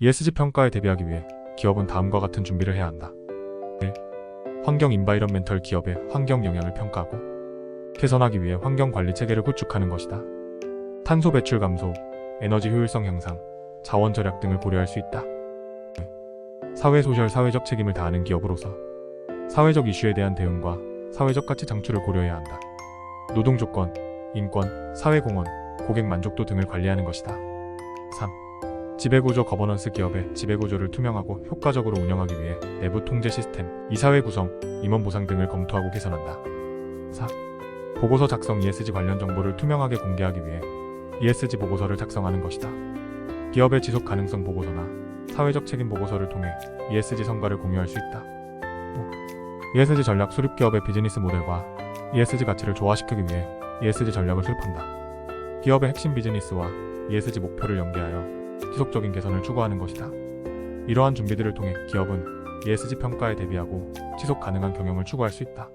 ESG 평가에 대비하기 위해 기업은 다음과 같은 준비를 해야 한다. 1. 환경 인바이런멘털 기업의 환경 영향을 평가하고 개선하기 위해 환경 관리 체계를 구축하는 것이다. 탄소 배출 감소, 에너지 효율성 향상, 자원 절약 등을 고려할 수 있다. 사회 소셜 사회적 책임을 다하는 기업으로서 사회적 이슈에 대한 대응과 사회적 가치 창출을 고려해야 한다. 노동 조건, 인권, 사회 공헌, 고객 만족도 등을 관리하는 것이다. 3. 지배구조 거버넌스 기업의 지배구조를 투명하고 효과적으로 운영하기 위해 내부 통제 시스템, 이사회 구성, 임원 보상 등을 검토하고 개선한다. 4. 보고서 작성 ESG 관련 정보를 투명하게 공개하기 위해 ESG 보고서를 작성하는 것이다. 기업의 지속 가능성 보고서나 사회적 책임 보고서를 통해 ESG 성과를 공유할 수 있다. 5. ESG 전략 수립 기업의 비즈니스 모델과 ESG 가치를 조화시키기 위해 ESG 전략을 수립한다. 기업의 핵심 비즈니스와 ESG 목표를 연계하여 지속적인 개선을 추구하는 것이다. 이러한 준비들을 통해 기업은 ESG 평가에 대비하고 지속 가능한 경영을 추구할 수 있다.